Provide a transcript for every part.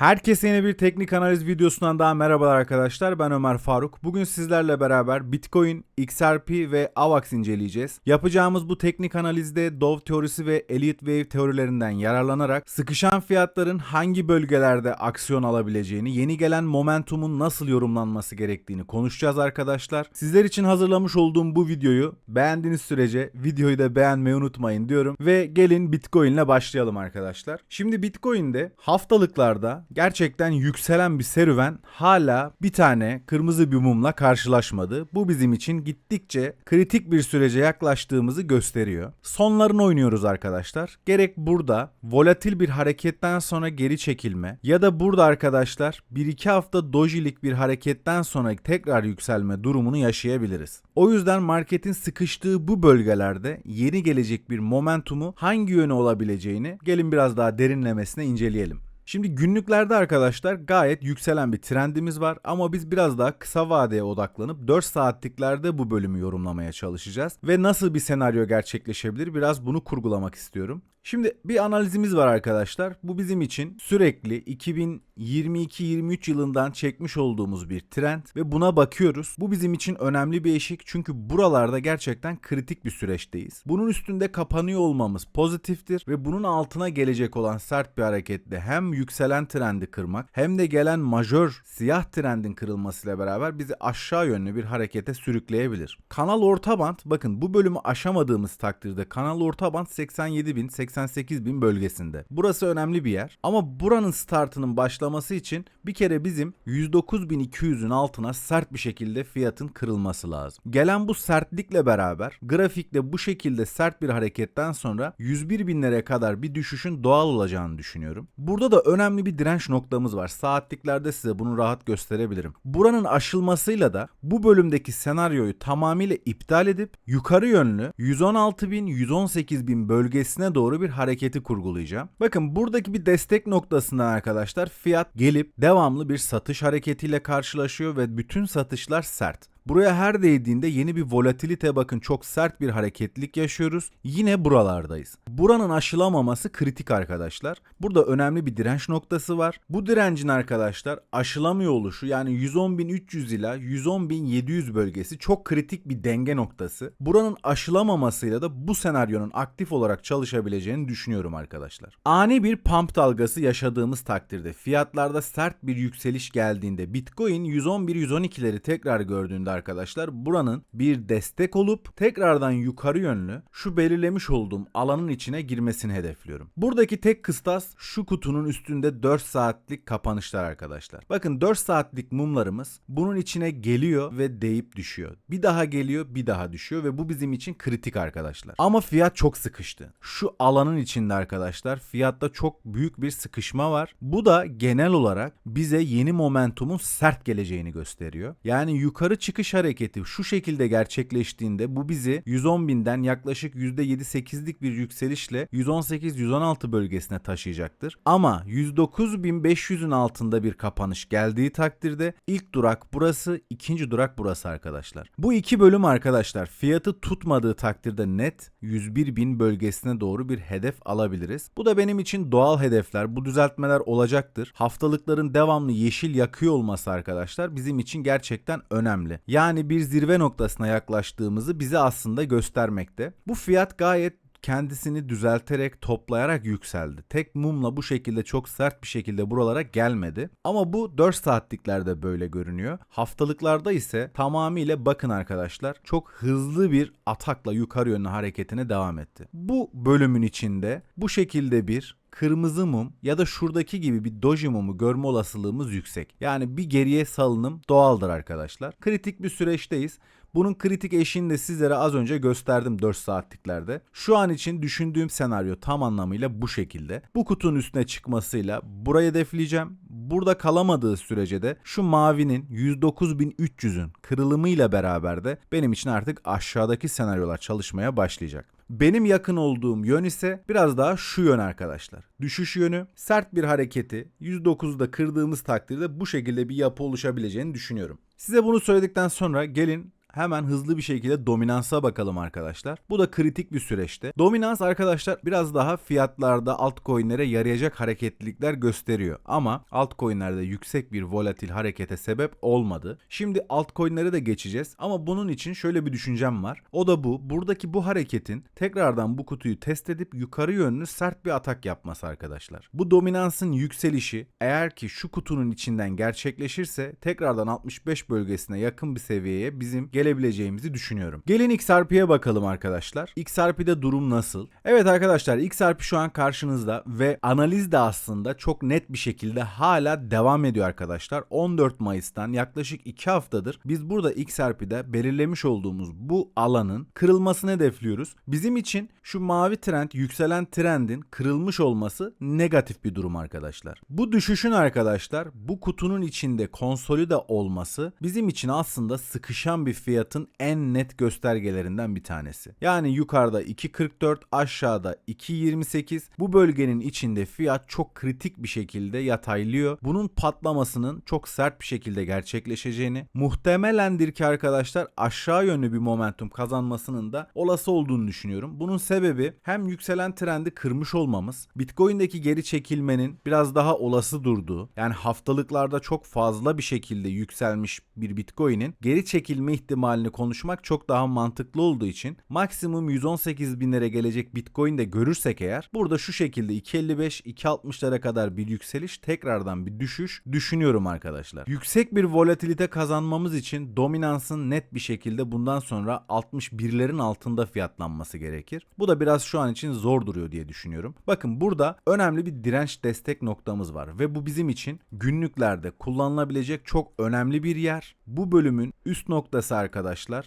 Herkese yeni bir teknik analiz videosundan daha merhabalar arkadaşlar. Ben Ömer Faruk. Bugün sizlerle beraber Bitcoin, XRP ve AVAX inceleyeceğiz. Yapacağımız bu teknik analizde Dove teorisi ve Elliott Wave teorilerinden yararlanarak sıkışan fiyatların hangi bölgelerde aksiyon alabileceğini, yeni gelen momentumun nasıl yorumlanması gerektiğini konuşacağız arkadaşlar. Sizler için hazırlamış olduğum bu videoyu beğendiğiniz sürece videoyu da beğenmeyi unutmayın diyorum. Ve gelin Bitcoin ile başlayalım arkadaşlar. Şimdi Bitcoin'de haftalıklarda gerçekten yükselen bir serüven hala bir tane kırmızı bir mumla karşılaşmadı. Bu bizim için gittikçe kritik bir sürece yaklaştığımızı gösteriyor. Sonlarını oynuyoruz arkadaşlar. Gerek burada volatil bir hareketten sonra geri çekilme ya da burada arkadaşlar 1-2 hafta dojilik bir hareketten sonra tekrar yükselme durumunu yaşayabiliriz. O yüzden marketin sıkıştığı bu bölgelerde yeni gelecek bir momentumu hangi yöne olabileceğini gelin biraz daha derinlemesine inceleyelim. Şimdi günlüklerde arkadaşlar gayet yükselen bir trendimiz var ama biz biraz daha kısa vadeye odaklanıp 4 saatliklerde bu bölümü yorumlamaya çalışacağız. Ve nasıl bir senaryo gerçekleşebilir biraz bunu kurgulamak istiyorum. Şimdi bir analizimiz var arkadaşlar. Bu bizim için sürekli 2022-23 yılından çekmiş olduğumuz bir trend ve buna bakıyoruz. Bu bizim için önemli bir eşik çünkü buralarda gerçekten kritik bir süreçteyiz. Bunun üstünde kapanıyor olmamız pozitiftir ve bunun altına gelecek olan sert bir hareketle hem yükselen trendi kırmak hem de gelen majör siyah trendin kırılmasıyla beraber bizi aşağı yönlü bir harekete sürükleyebilir. Kanal orta band bakın bu bölümü aşamadığımız takdirde kanal orta band 87 bin 88 bin bölgesinde. Burası önemli bir yer ama buranın startının başlaması için bir kere bizim 109.200'ün altına sert bir şekilde fiyatın kırılması lazım. Gelen bu sertlikle beraber grafikte bu şekilde sert bir hareketten sonra 101 binlere kadar bir düşüşün doğal olacağını düşünüyorum. Burada da önemli bir direnç noktamız var. Saatliklerde size bunu rahat gösterebilirim. Buranın aşılmasıyla da bu bölümdeki senaryoyu tamamıyla iptal edip yukarı yönlü 116 bin 118 bin bölgesine doğru bir hareketi kurgulayacağım. Bakın buradaki bir destek noktasından arkadaşlar fiyat gelip devamlı bir satış hareketiyle karşılaşıyor ve bütün satışlar sert. Buraya her değdiğinde yeni bir volatilite bakın çok sert bir hareketlilik yaşıyoruz. Yine buralardayız. Buranın aşılamaması kritik arkadaşlar. Burada önemli bir direnç noktası var. Bu direncin arkadaşlar aşılamıyor oluşu yani 110.300 ila 110.700 bölgesi çok kritik bir denge noktası. Buranın aşılamamasıyla da bu senaryonun aktif olarak çalışabileceğini düşünüyorum arkadaşlar. Ani bir pump dalgası yaşadığımız takdirde fiyatlarda sert bir yükseliş geldiğinde Bitcoin 111-112'leri tekrar gördüğünde arkadaşlar buranın bir destek olup tekrardan yukarı yönlü şu belirlemiş olduğum alanın içine girmesini hedefliyorum. Buradaki tek kıstas şu kutunun üstünde 4 saatlik kapanışlar arkadaşlar. Bakın 4 saatlik mumlarımız bunun içine geliyor ve deyip düşüyor. Bir daha geliyor bir daha düşüyor ve bu bizim için kritik arkadaşlar. Ama fiyat çok sıkıştı. Şu alanın içinde arkadaşlar fiyatta çok büyük bir sıkışma var. Bu da genel olarak bize yeni momentumun sert geleceğini gösteriyor. Yani yukarı çıkış hareketi şu şekilde gerçekleştiğinde bu bizi 110 binden yaklaşık %7-8'lik bir yükselişle 118-116 bölgesine taşıyacaktır. Ama 109.500'ün altında bir kapanış geldiği takdirde ilk durak burası, ikinci durak burası arkadaşlar. Bu iki bölüm arkadaşlar fiyatı tutmadığı takdirde net 101.000 bölgesine doğru bir hedef alabiliriz. Bu da benim için doğal hedefler. Bu düzeltmeler olacaktır. Haftalıkların devamlı yeşil yakıyor olması arkadaşlar bizim için gerçekten önemli. Yani bir zirve noktasına yaklaştığımızı bize aslında göstermekte. Bu fiyat gayet kendisini düzelterek toplayarak yükseldi. Tek mumla bu şekilde çok sert bir şekilde buralara gelmedi. Ama bu 4 saatliklerde böyle görünüyor. Haftalıklarda ise tamamıyla bakın arkadaşlar çok hızlı bir atakla yukarı yönlü hareketine devam etti. Bu bölümün içinde bu şekilde bir kırmızı mum ya da şuradaki gibi bir doji mumu görme olasılığımız yüksek. Yani bir geriye salınım doğaldır arkadaşlar. Kritik bir süreçteyiz. Bunun kritik eşiğini de sizlere az önce gösterdim 4 saatliklerde. Şu an için düşündüğüm senaryo tam anlamıyla bu şekilde. Bu kutunun üstüne çıkmasıyla burayı hedefleyeceğim. Burada kalamadığı sürece de şu mavinin 109.300'ün kırılımıyla beraber de benim için artık aşağıdaki senaryolar çalışmaya başlayacak. Benim yakın olduğum yön ise biraz daha şu yön arkadaşlar. Düşüş yönü sert bir hareketi 109'da kırdığımız takdirde bu şekilde bir yapı oluşabileceğini düşünüyorum. Size bunu söyledikten sonra gelin hemen hızlı bir şekilde dominansa bakalım arkadaşlar. Bu da kritik bir süreçte. Dominans arkadaşlar biraz daha fiyatlarda altcoin'lere yarayacak hareketlilikler gösteriyor. Ama altcoin'lerde yüksek bir volatil harekete sebep olmadı. Şimdi altcoin'lere de geçeceğiz ama bunun için şöyle bir düşüncem var. O da bu. Buradaki bu hareketin tekrardan bu kutuyu test edip yukarı yönlü sert bir atak yapması arkadaşlar. Bu dominansın yükselişi eğer ki şu kutunun içinden gerçekleşirse tekrardan 65 bölgesine yakın bir seviyeye bizim gelebileceğimizi düşünüyorum. Gelin XRP'ye bakalım arkadaşlar. XRP'de durum nasıl? Evet arkadaşlar XRP şu an karşınızda ve analiz de aslında çok net bir şekilde hala devam ediyor arkadaşlar. 14 Mayıs'tan yaklaşık 2 haftadır biz burada XRP'de belirlemiş olduğumuz bu alanın kırılmasını hedefliyoruz. Bizim için şu mavi trend yükselen trendin kırılmış olması negatif bir durum arkadaşlar. Bu düşüşün arkadaşlar bu kutunun içinde konsolide olması bizim için aslında sıkışan bir fiyatın en net göstergelerinden bir tanesi. Yani yukarıda 2.44 aşağıda 2.28 bu bölgenin içinde fiyat çok kritik bir şekilde yataylıyor. Bunun patlamasının çok sert bir şekilde gerçekleşeceğini muhtemelendir ki arkadaşlar aşağı yönlü bir momentum kazanmasının da olası olduğunu düşünüyorum. Bunun sebebi hem yükselen trendi kırmış olmamız, Bitcoin'deki geri çekilmenin biraz daha olası durduğu, yani haftalıklarda çok fazla bir şekilde yükselmiş bir Bitcoin'in geri çekilme ihtimalini konuşmak çok daha mantıklı olduğu için maksimum 118 binlere gelecek Bitcoin de görürsek eğer burada şu şekilde 2.55-2.60'lara kadar bir yükseliş tekrardan bir düşüş düşünüyorum arkadaşlar. Yüksek bir volatilite kazanmamız için dominansın net bir şekilde bundan sonra 61'lerin altında fiyatlanması gerekir. Bu da biraz şu an için zor duruyor diye düşünüyorum. Bakın burada önemli bir direnç destek noktamız var ve bu bizim için günlüklerde kullanılabilecek çok önemli bir yer. Bu bölümün üst noktası arkadaşlar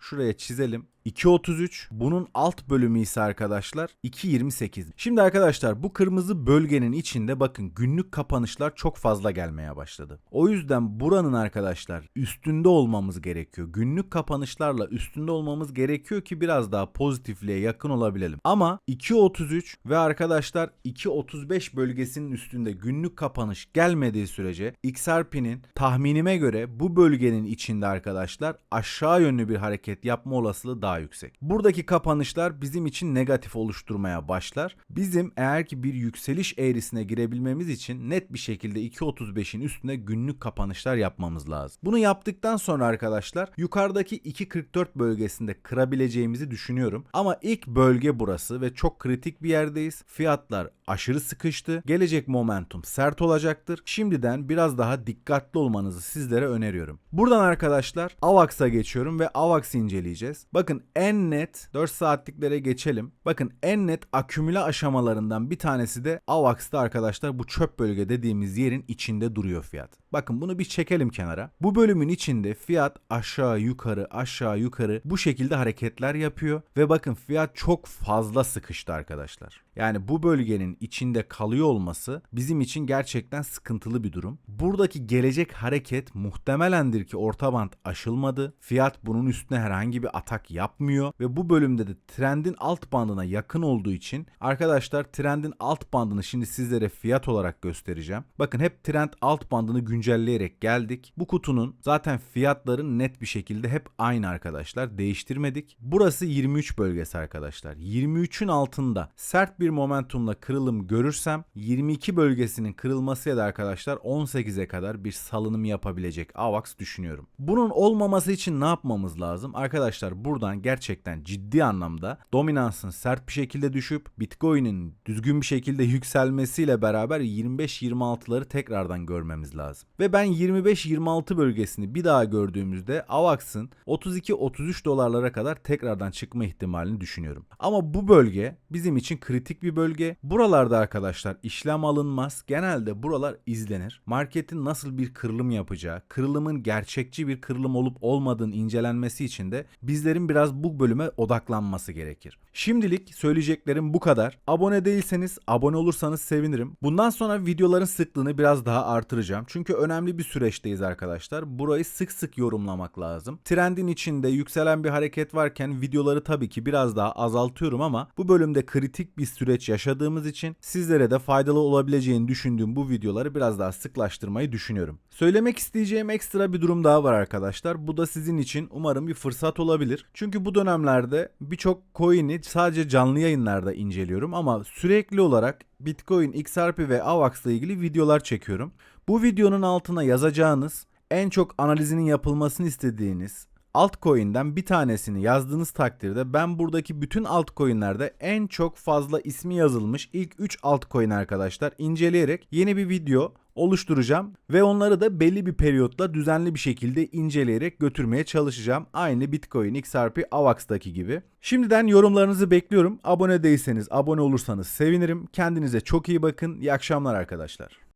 şuraya çizelim. 2.33 bunun alt bölümü ise arkadaşlar 2.28. Şimdi arkadaşlar bu kırmızı bölgenin içinde bakın günlük kapanışlar çok fazla gelmeye başladı. O yüzden buranın arkadaşlar üstünde olmamız gerekiyor. Günlük kapanışlarla üstünde olmamız gerekiyor ki biraz daha pozitifliğe yakın olabilelim. Ama 2.33 ve arkadaşlar 2.35 bölgesinin üstünde günlük kapanış gelmediği sürece XRP'nin tahminime göre bu bölgenin içinde arkadaşlar aşağı yönlü bir hareket yapma olasılığı daha yüksek. Buradaki kapanışlar bizim için negatif oluşturmaya başlar. Bizim eğer ki bir yükseliş eğrisine girebilmemiz için net bir şekilde 2.35'in üstüne günlük kapanışlar yapmamız lazım. Bunu yaptıktan sonra arkadaşlar yukarıdaki 2.44 bölgesinde kırabileceğimizi düşünüyorum. Ama ilk bölge burası ve çok kritik bir yerdeyiz. Fiyatlar aşırı sıkıştı. Gelecek momentum sert olacaktır. Şimdiden biraz daha dikkatli olmanızı sizlere öneriyorum. Buradan arkadaşlar AVAX'a geçiyorum ve AVAX inceleyeceğiz. Bakın en net 4 saatliklere geçelim. Bakın en net akümüle aşamalarından bir tanesi de AVAX'ta arkadaşlar bu çöp bölge dediğimiz yerin içinde duruyor fiyat. Bakın bunu bir çekelim kenara. Bu bölümün içinde fiyat aşağı yukarı aşağı yukarı bu şekilde hareketler yapıyor ve bakın fiyat çok fazla sıkıştı arkadaşlar. Yani bu bölgenin içinde kalıyor olması bizim için gerçekten sıkıntılı bir durum. Buradaki gelecek hareket muhtemelendir ki orta band aşılmadı. Fiyat bunun üstüne herhangi bir atak yapmıyor ve bu bölümde de trendin alt bandına yakın olduğu için arkadaşlar trendin alt bandını şimdi sizlere fiyat olarak göstereceğim. Bakın hep trend alt bandını güncelleyerek geldik. Bu kutunun zaten fiyatları net bir şekilde hep aynı arkadaşlar. Değiştirmedik. Burası 23 bölgesi arkadaşlar. 23'ün altında sert bir momentumla kırılım görürsem 22 bölgesinin kırılması ya da arkadaşlar 18'e kadar bir salınım yapabilecek AVAX düşünüyorum. Bunun olmaması için ne yapmamız lazım? Arkadaşlar buradan gerçekten ciddi anlamda dominansın sert bir şekilde düşüp Bitcoin'in düzgün bir şekilde yükselmesiyle beraber 25-26'ları tekrardan görmemiz lazım. Ve ben 25-26 bölgesini bir daha gördüğümüzde AVAX'ın 32-33 dolarlara kadar tekrardan çıkma ihtimalini düşünüyorum. Ama bu bölge bizim için kritik bir bölge. Buralarda arkadaşlar işlem alınmaz. Genelde buralar izlenir. Marketin nasıl bir kırılım yapacağı, kırılımın gerçekçi bir kırılım olup olmadığını incelenmesi için de bizlerin biraz bu bölüme odaklanması gerekir. Şimdilik söyleyeceklerim bu kadar. Abone değilseniz abone olursanız sevinirim. Bundan sonra videoların sıklığını biraz daha artıracağım. Çünkü bir süreçteyiz arkadaşlar. Burayı sık sık yorumlamak lazım. Trendin içinde yükselen bir hareket varken videoları tabii ki biraz daha azaltıyorum ama bu bölümde kritik bir süreç yaşadığımız için sizlere de faydalı olabileceğini düşündüğüm bu videoları biraz daha sıklaştırmayı düşünüyorum. Söylemek isteyeceğim ekstra bir durum daha var arkadaşlar. Bu da sizin için umarım bir fırsat olabilir. Çünkü bu dönemlerde birçok coin'i sadece canlı yayınlarda inceliyorum ama sürekli olarak Bitcoin, XRP ve AVAX ile ilgili videolar çekiyorum. Bu videonun altına yazacağınız en çok analizinin yapılmasını istediğiniz altcoin'den bir tanesini yazdığınız takdirde ben buradaki bütün altcoin'lerde en çok fazla ismi yazılmış ilk 3 altcoin arkadaşlar inceleyerek yeni bir video oluşturacağım ve onları da belli bir periyotla düzenli bir şekilde inceleyerek götürmeye çalışacağım. Aynı Bitcoin, XRP, AVAX'taki gibi. Şimdiden yorumlarınızı bekliyorum. Abone değilseniz abone olursanız sevinirim. Kendinize çok iyi bakın. İyi akşamlar arkadaşlar.